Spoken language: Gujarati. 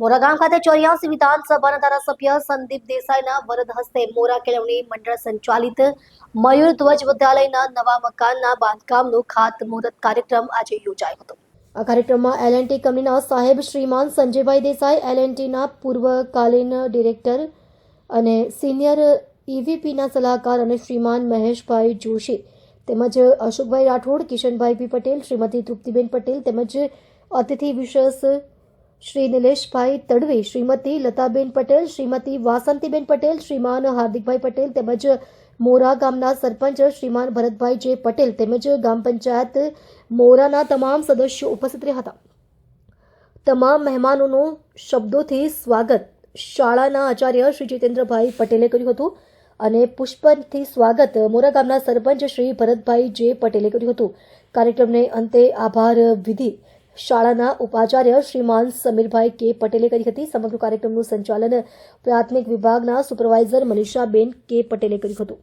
મોરાગામ ખાતે ચોર્યાસી વિધાનસભાના ધારાસભ્ય સંદીપ દેસાઈના વરદ હસ્તે મોરા કેળવણી મંડળ સંચાલિત મયુર ધ્વજ વિદ્યાલયના નવા મકાનના બાંધકામનો ખાતમુહૂર્ત કાર્યક્રમ આજે યોજાયો હતો. આ કાર્યક્રમમાં એલ એન્ડ ટી કંપનીના સાહેબ શ્રીમાન સંજયભાઈ દેસાઈ એલ એન્ડ ટીના પૂર્વકાલીન ડિરેક્ટર અને સિનિયર ઈવીપીના સલાહકાર અને શ્રીમાન મહેશભાઈ જોશી તેમજ અશોકભાઈ રાઠોડ, કિશનભાઈ પટેલ, શ્રીમતી તૃપ્તિબેન પટેલ તેમજ અતિથિ વિશેષ શ્રી નિલેશભાઈ તડવી, શ્રીમતી લતાબેન પટેલ, શ્રીમતી વાસંતીબેન પટેલ, શ્રીમાન હાર્દિકભાઈ પટેલ તેમજ મોરા ગામના સરપંચ શ્રીમાન ભરતભાઈ જે પટેલ તેમજ ગ્રામ પંચાયત મોરાના તમામ સદસ્યો ઉપસ્થિત રહ્યા હતા. તમામ મહેમાનોનું શબ્દોથી સ્વાગત શાળાના આચાર્ય શ્રી જીતેન્દ્રભાઈ પટેલે કર્યું હતું અને પુષ્પથી સ્વાગત મોરા ગામના સરપંચ શ્રી ભરતભાઈ જે પટેલે કર્યું હતું. કાર્યક્રમને અંતે આભાર વિધિ શાળાના ઉપાચાર્ય શ્રીમાન સમીરભાઈ કે પટેલે કરી હતી. સમગ્ર કાર્યક્રમનું સંચાલન પ્રાથમિક વિભાગના સુપરવાઇઝર મનીષાબેન કે પટેલે કર્યું હતું.